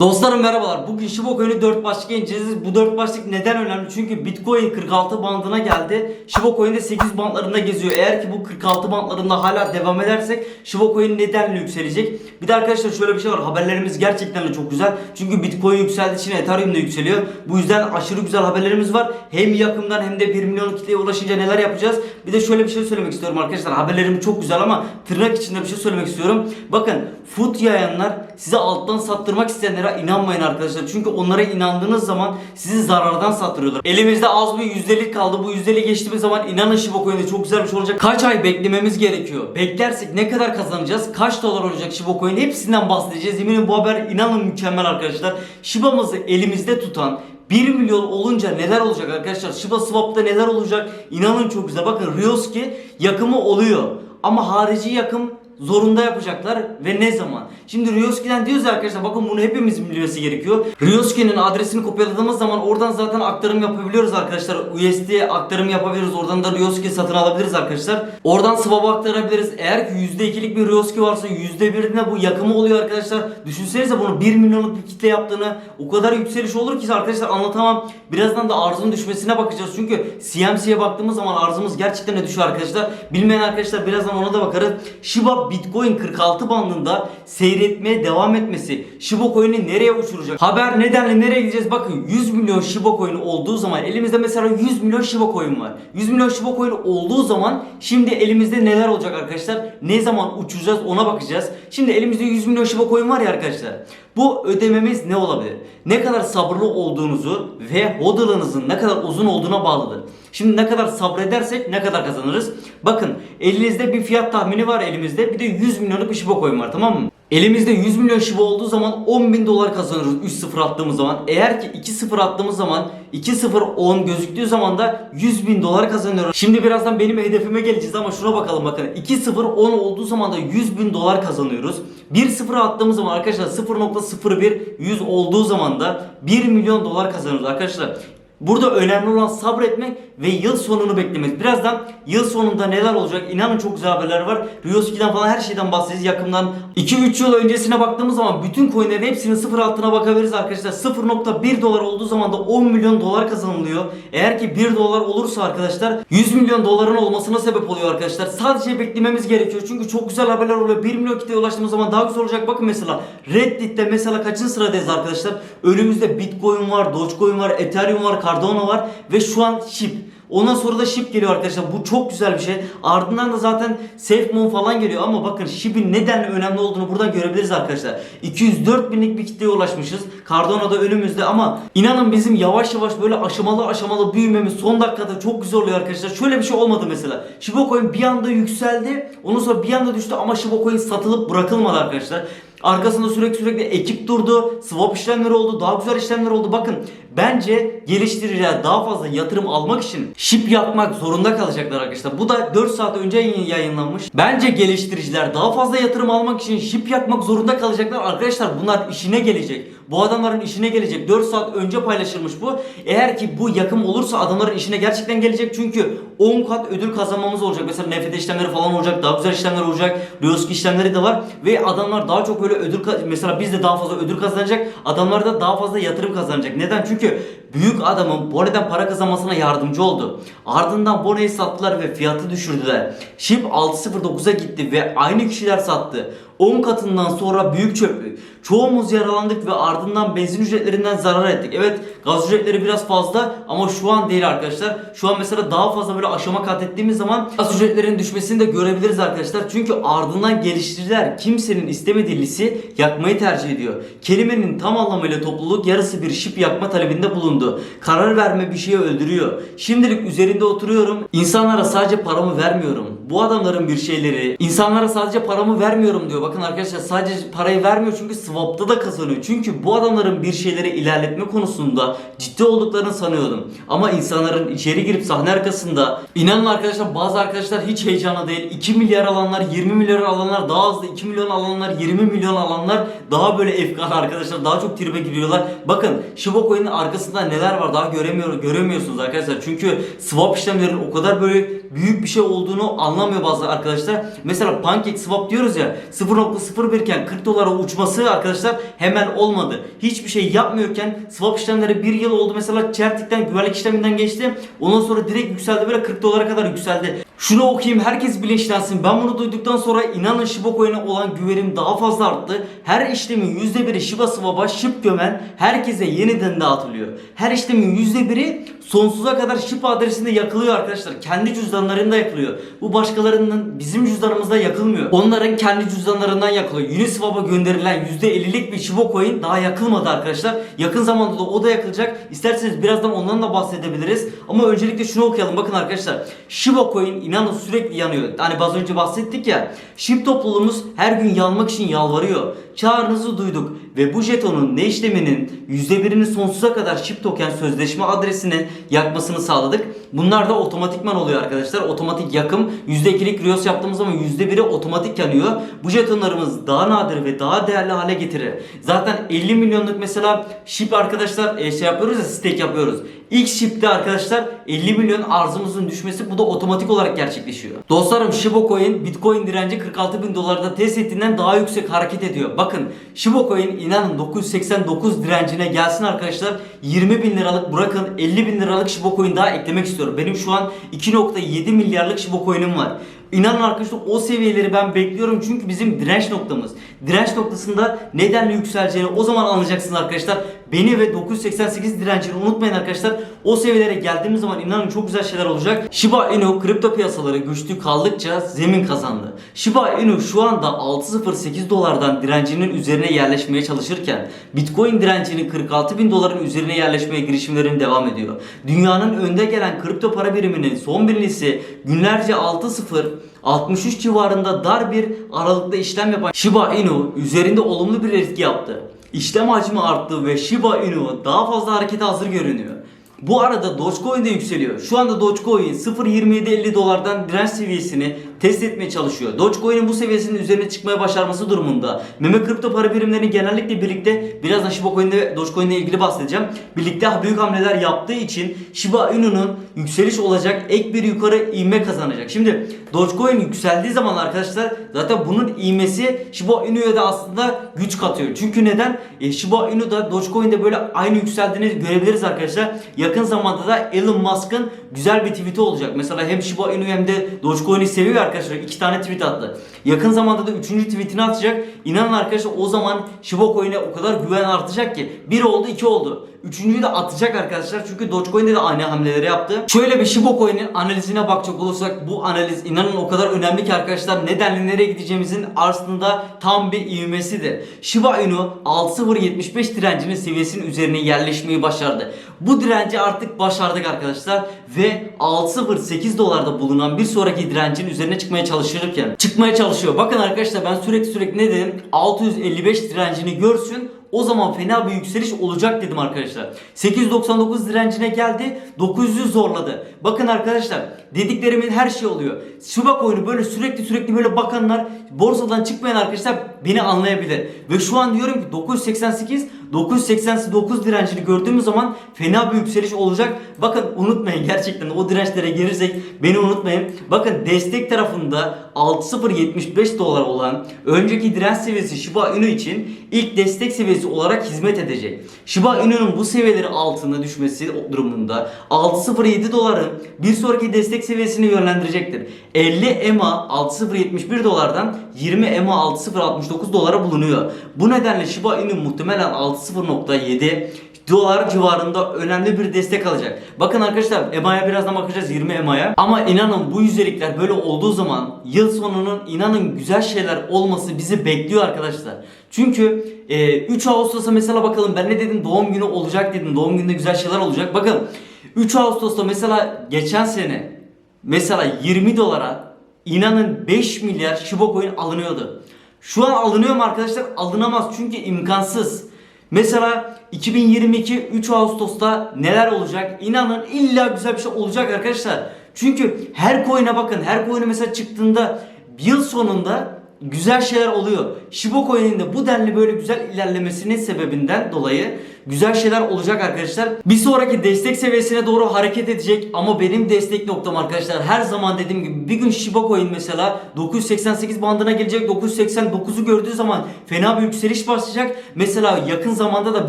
Dostlarım merhabalar. Bugün Shiba Coin'i 4 başlık inceleyeceğiz. Bu 4 başlık neden önemli? Çünkü Bitcoin 46 bandına geldi. Shiba Coin de 8 bandlarında geziyor. Eğer ki bu 46 bandlarında hala devam edersek Shiba Coin neden yükselecek? Bir de arkadaşlar şöyle bir şey var. Haberlerimiz gerçekten de çok güzel. Çünkü Bitcoin yükseldiği için Ethereum da yükseliyor. Bu yüzden aşırı güzel haberlerimiz var. Hem yakından hem de 1 milyon kitleye ulaşınca neler yapacağız? Bir de şöyle bir şey söylemek istiyorum arkadaşlar. Haberlerim çok güzel ama tırnak içinde bir şey söylemek istiyorum. Bakın food yayanlar size alttan sattırmak isteyenlere inanmayın arkadaşlar. Çünkü onlara inandığınız zaman sizi zarardan sattırıyorlar. Elimizde az bir yüzdelik kaldı. Bu yüzdeliği geçtiğimiz zaman inanın Shiba Coin'de çok güzel bir şey olacak. Kaç ay beklememiz gerekiyor? Beklersek ne kadar kazanacağız? Kaç dolar olacak Shiba Coin? Hepsinden bahsedeceğiz. Eminim bu haber inanın mükemmel arkadaşlar. Shiba'mızı elimizde tutan 1 milyon olunca neler olacak arkadaşlar? Shiba Swap'ta neler olacak? İnanın çok güzel. Bakın Ryoski yakımı oluyor. Ama harici yakım zorunda yapacaklar ve ne zaman? Şimdi Ryoski'den diyoruz arkadaşlar bakın bunu hepimiz bilmesi gerekiyor. Ryoski'nin adresini kopyaladığımız zaman oradan zaten aktarım yapabiliyoruz arkadaşlar. USD aktarım yapabiliriz. Oradan da Ryoski satın alabiliriz arkadaşlar. Oradan swap'a aktarabiliriz. Eğer ki %2'lik bir Ryoski varsa %1'ine bu yakımı oluyor arkadaşlar. Düşünsenize bunu 1 milyonluk bir kitle yaptığını o kadar yükseliş olur ki arkadaşlar anlatamam. Birazdan da arzın düşmesine bakacağız. Çünkü CMC'ye baktığımız zaman arzımız gerçekten düşüyor arkadaşlar. Bilmeyen arkadaşlar birazdan ona da bakarız. Shiba Bitcoin 46 bandında seyretmeye devam etmesi Shiba Coin'i nereye uçuracak? Haber nedenle nereye gideceğiz? Bakın 100 milyon Shiba Coin olduğu zaman elimizde mesela 100 milyon Shiba Coin var. 100 milyon Shiba Coin olduğu zaman şimdi elimizde neler olacak arkadaşlar? Ne zaman uçacağız ona bakacağız. Şimdi elimizde 100 milyon Shiba Coin var ya arkadaşlar. Bu ödememiz ne olabilir? Ne kadar sabırlı olduğunuzu ve hodl'ınızın ne kadar uzun olduğuna bağlıdır. Şimdi ne kadar sabredersek ne kadar kazanırız? Bakın elinizde bir fiyat tahmini var elimizde bir de 100 milyonluk bir Shiba coin var tamam mı? Elimizde 100 milyon Shiba olduğu zaman 10 bin dolar kazanırız 3-0 attığımız zaman. Eğer ki 2-0 attığımız zaman 2-0-10 gözüktüğü zaman da 100 bin dolar kazanıyoruz. Şimdi birazdan benim hedefime geleceğiz ama şuna bakalım bakın. 2-0-10 olduğu zaman da 100 bin dolar kazanıyoruz. 1-0 attığımız zaman arkadaşlar 0.01 100 olduğu zaman da 1 milyon dolar kazanıyoruz arkadaşlar. Burada önemli olan sabretmek ve yıl sonunu beklemek. Birazdan yıl sonunda neler olacak inanın çok güzel haberler var. Ryoski'den falan her şeyden bahsedeceğiz yakından. 2-3 yıl öncesine baktığımız zaman bütün coinlerin hepsinin sıfır altına bakabiliriz arkadaşlar. 0.1 dolar olduğu zaman da 10 milyon dolar kazanılıyor. Eğer ki 1 dolar olursa arkadaşlar 100 milyon doların olmasına sebep oluyor arkadaşlar. Sadece beklememiz gerekiyor. Çünkü çok güzel haberler oluyor. 1 milyon kitleye ulaştığımız zaman daha güzel olacak. Bakın mesela Reddit'te mesela kaçıncı sıradayız arkadaşlar? Önümüzde Bitcoin var, Dogecoin var, Ethereum var, Cardano var ve şu an SHIB. Ondan sonra da SHIB geliyor arkadaşlar. Bu çok güzel bir şey. Ardından da zaten SafeMoon falan geliyor ama bakın SHIB'in neden önemli olduğunu buradan görebiliriz arkadaşlar. 204 binlik bir kitleye ulaşmışız. Cardano da önümüzde ama inanın bizim yavaş yavaş böyle aşamalı aşamalı büyümemiz son dakikada çok güzel oluyor arkadaşlar. Şöyle bir şey olmadı mesela. Shiba Coin bir anda yükseldi. Ondan sonra bir anda düştü ama Shiba Coin satılıp bırakılmadı arkadaşlar. Arkasında sürekli sürekli ekip durdu. Swap işlemleri oldu. Daha güzel işlemler oldu. Bakın bence geliştiriciler daha fazla yatırım almak için şip yapmak zorunda kalacaklar arkadaşlar. Bu da 4 saat önce yayın- yayınlanmış. Bence geliştiriciler daha fazla yatırım almak için şip yapmak zorunda kalacaklar. Arkadaşlar bunlar işine gelecek. Bu adamların işine gelecek. 4 saat önce paylaşılmış bu. Eğer ki bu yakım olursa adamların işine gerçekten gelecek. Çünkü 10 kat ödül kazanmamız olacak. Mesela NFT işlemleri falan olacak. Daha güzel işlemler olacak. Ryoski işlemleri de var. Ve adamlar daha çok böyle ödül mesela biz de daha fazla ödül kazanacak. Adamlar da daha fazla yatırım kazanacak. Neden? Çünkü büyük adamın Bone'den para kazanmasına yardımcı oldu. Ardından Bone'yi sattılar ve fiyatı düşürdüler. SHIB 6.09'a gitti ve aynı kişiler sattı. 10 katından sonra büyük çöplük. Çoğumuz yaralandık ve ardından benzin ücretlerinden zarar ettik. Evet gaz ücretleri biraz fazla ama şu an değil arkadaşlar. Şu an mesela daha fazla böyle aşama kat ettiğimiz zaman gaz ücretlerinin düşmesini de görebiliriz arkadaşlar. Çünkü ardından geliştiriciler kimsenin istemediği lisi yakmayı tercih ediyor. Kelimenin tam anlamıyla topluluk yarısı bir şip yakma talebinde bulundu. Karar verme bir şeyi öldürüyor. Şimdilik üzerinde oturuyorum. İnsanlara sadece paramı vermiyorum. Bu adamların bir şeyleri insanlara sadece paramı vermiyorum diyor. Bakın arkadaşlar sadece parayı vermiyor çünkü swap'ta da kazanıyor. Çünkü bu adamların bir şeyleri ilerletme konusunda ciddi olduklarını sanıyordum. Ama insanların içeri girip sahne arkasında inanın arkadaşlar bazı arkadaşlar hiç heyecanlı değil. 2 milyar alanlar, 20 milyar alanlar daha hızlı, 2 milyon alanlar, 20 milyon alanlar daha böyle efkar arkadaşlar. Daha çok tribe giriyorlar. Bakın Shiba Coin'in arkasında neler var daha göremiyor, göremiyorsunuz arkadaşlar. Çünkü swap işlemlerinin o kadar böyle büyük bir şey olduğunu anlatamıyorum alınamıyor bazı arkadaşlar. Mesela pancake swap diyoruz ya 0.01 iken 40 dolara uçması arkadaşlar hemen olmadı. Hiçbir şey yapmıyorken swap işlemleri bir yıl oldu. Mesela Çertik'ten güvenlik işleminden geçti. Ondan sonra direkt yükseldi böyle 40 dolara kadar yükseldi. Şunu okuyayım herkes bilinçlensin. Ben bunu duyduktan sonra inanın Shiba Coin'e olan güvenim daha fazla arttı. Her işlemin %1'i Shiba Swap'a ship gömen herkese yeniden dağıtılıyor. Her işlemin %1'i sonsuza kadar ship adresinde yakılıyor arkadaşlar. Kendi cüzdanlarında yakılıyor. Bu başkalarının bizim cüzdanımızda yakılmıyor. Onların kendi cüzdanlarından yakılıyor. Uniswap'a gönderilen %50'lik bir Shiba Coin daha yakılmadı arkadaşlar. Yakın zamanda da o da yakılacak. İsterseniz birazdan ondan da bahsedebiliriz. Ama öncelikle şunu okuyalım. Bakın arkadaşlar. Shiba Coin inanın sürekli yanıyor. Hani az önce bahsettik ya. Ship topluluğumuz her gün yanmak için yalvarıyor. Çağrınızı duyduk ve bu jetonun ne işleminin %1'ini sonsuza kadar ship token sözleşme adresini yakmasını sağladık. Bunlar da otomatikman oluyor arkadaşlar. Otomatik yakım. %2'lik Rios yaptığımız zaman %1'i otomatik yanıyor. Bu jetonlarımız daha nadir ve daha değerli hale getirir. Zaten 50 milyonluk mesela ship arkadaşlar e, şey yapıyoruz ya stake yapıyoruz. İlk ship'te arkadaşlar 50 milyon arzımızın düşmesi bu da otomatik olarak gerçekleşiyor. Dostlarım Shiba Coin Bitcoin direnci 46 bin dolarda test ettiğinden daha yüksek hareket ediyor. Bakın Shiba Coin inanın 989 direncine gelsin arkadaşlar. 20 bin liralık bırakın 50 bin liralık Shiba Coin daha eklemek istiyorum. Benim şu an 2.7 milyarlık Shiba Coin'im var. İnanın arkadaşlar o seviyeleri ben bekliyorum çünkü bizim direnç noktamız. Direnç noktasında nedenle yükseleceğini o zaman anlayacaksınız arkadaşlar. Beni ve 988 direncini unutmayın arkadaşlar. O seviyelere geldiğimiz zaman inanın çok güzel şeyler olacak. Shiba Inu kripto piyasaları güçlü kaldıkça zemin kazandı. Shiba Inu şu anda 6.08 dolardan direncinin üzerine yerleşmeye çalışırken Bitcoin direncinin 46 bin doların üzerine yerleşmeye girişimlerin devam ediyor. Dünyanın önde gelen kripto para biriminin son birinlisi günlerce 6.0 63 civarında dar bir aralıkta işlem yapan Shiba Inu üzerinde olumlu bir etki yaptı. İşlem hacmi arttı ve Shiba Inu daha fazla harekete hazır görünüyor. Bu arada Dogecoin de yükseliyor. Şu anda Dogecoin 0.2750 dolardan direnç seviyesini test etmeye çalışıyor. Dogecoin'in bu seviyesinin üzerine çıkmaya başarması durumunda meme kripto para birimlerini genellikle birlikte birazdan Shiba Coin ve Dogecoin ile ilgili bahsedeceğim. Birlikte büyük hamleler yaptığı için Shiba Inu'nun yükseliş olacak ek bir yukarı ivme kazanacak. Şimdi Dogecoin yükseldiği zaman arkadaşlar zaten bunun ivmesi Shiba Inu'ya da aslında güç katıyor. Çünkü neden? E, Shiba Inu da Dogecoin'de böyle aynı yükseldiğini görebiliriz arkadaşlar. Yakın zamanda da Elon Musk'ın güzel bir tweet'i olacak. Mesela hem Shiba Inu hem de Dogecoin'i seviyor arkadaşlar. iki tane tweet attı. Yakın zamanda da üçüncü tweetini atacak. İnanın arkadaşlar o zaman Shiba Coin'e o kadar güven artacak ki. Bir oldu iki oldu. Üçüncüyü de atacak arkadaşlar çünkü Dogecoin'de de aynı hamleleri yaptı. Şöyle bir Shiba Coin'in analizine bakacak olursak bu analiz inanın o kadar önemli ki arkadaşlar nedenle nereye gideceğimizin aslında tam bir ivmesidir. Shiba Inu 6075 direncinin seviyesinin üzerine yerleşmeyi başardı. Bu direnci artık başardık arkadaşlar ve 608 dolarda bulunan bir sonraki direncin üzerine çıkmaya çalışırken çıkmaya çalışıyor. Bakın arkadaşlar ben sürekli sürekli ne dedim? 655 direncini görsün o zaman fena bir yükseliş olacak dedim arkadaşlar. 899 direncine geldi. 900 zorladı. Bakın arkadaşlar dediklerimin her şey oluyor. Shiba Coin'i böyle sürekli sürekli böyle bakanlar borsadan çıkmayan arkadaşlar beni anlayabilir. Ve şu an diyorum ki 988 989 direncini gördüğümüz zaman fena bir yükseliş olacak. Bakın unutmayın gerçekten o dirençlere gelirsek beni unutmayın. Bakın destek tarafında 6075 dolar olan önceki direnç seviyesi Shiba Inu için ilk destek seviyesi olarak hizmet edecek. Shiba Inu'nun bu seviyeleri altına düşmesi durumunda 607 doların bir sonraki destek seviyesini yönlendirecektir. 50 EMA 6071 dolardan 20 EMA 6069 dolara bulunuyor. Bu nedenle Shiba Inu muhtemelen 60.7 dolar civarında önemli bir destek alacak. Bakın arkadaşlar EMA'ya birazdan bakacağız 20 EMA'ya. Ama inanın bu yüzdelikler böyle olduğu zaman yıl sonunun inanın güzel şeyler olması bizi bekliyor arkadaşlar. Çünkü e, 3 Ağustos'a mesela bakalım ben ne dedim doğum günü olacak dedim. Doğum gününde güzel şeyler olacak. Bakın 3 Ağustos'ta mesela geçen sene mesela 20 dolara inanın 5 milyar Shiba Coin alınıyordu. Şu an alınıyor mu arkadaşlar? Alınamaz çünkü imkansız. Mesela 2022 3 Ağustos'ta neler olacak? İnanın illa güzel bir şey olacak arkadaşlar. Çünkü her coin'e bakın. Her coin'e mesela çıktığında yıl sonunda güzel şeyler oluyor. Shiba Coin'in de bu denli böyle güzel ilerlemesinin sebebinden dolayı güzel şeyler olacak arkadaşlar. Bir sonraki destek seviyesine doğru hareket edecek ama benim destek noktam arkadaşlar her zaman dediğim gibi bir gün Shiba Coin mesela 988 bandına gelecek 989'u gördüğü zaman fena bir yükseliş başlayacak. Mesela yakın zamanda da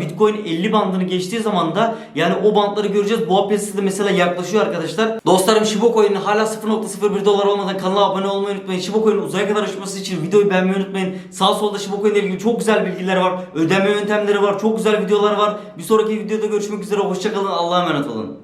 Bitcoin 50 bandını geçtiği zaman da yani o bandları göreceğiz. Boğa piyasası da mesela yaklaşıyor arkadaşlar. Dostlarım Shiba Coin'in hala 0.01 dolar olmadan kanala abone olmayı unutmayın. Shiba Coin'in uzaya kadar uçması için videoyu beğenmeyi unutmayın. Sağ solda Coin ile ilgili çok güzel bilgiler var. Ödeme yöntemleri var. Çok güzel videolar var. Bir sonraki videoda görüşmek üzere. Hoşçakalın. Allah'a emanet olun.